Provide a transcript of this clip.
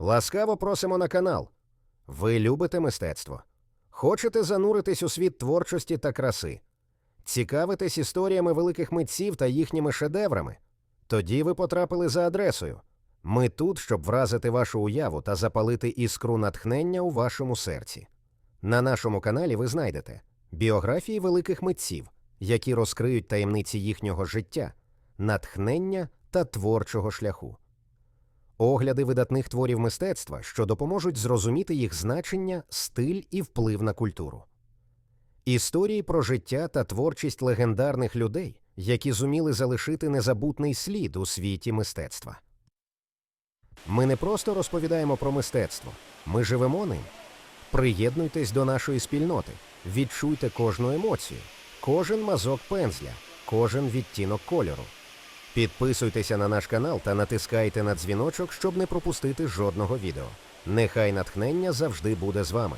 Ласкаво просимо на канал. Ви любите мистецтво? Хочете зануритись у світ творчості та краси? Цікавитесь історіями великих митців та їхніми шедеврами? Тоді ви потрапили за адресою. Ми тут, щоб вразити вашу уяву та запалити іскру натхнення у вашому серці. На нашому каналі ви знайдете біографії великих митців, які розкриють таємниці їхнього життя, натхнення та творчого шляху. Огляди видатних творів мистецтва, що допоможуть зрозуміти їх значення, стиль і вплив на культуру. Історії про життя та творчість легендарних людей, які зуміли залишити незабутний слід у світі мистецтва. Ми не просто розповідаємо про мистецтво, ми живемо ним. Приєднуйтесь до нашої спільноти, відчуйте кожну емоцію, кожен мазок пензля, кожен відтінок кольору. Підписуйтеся на наш канал та натискайте на дзвіночок, щоб не пропустити жодного відео. Нехай натхнення завжди буде з вами.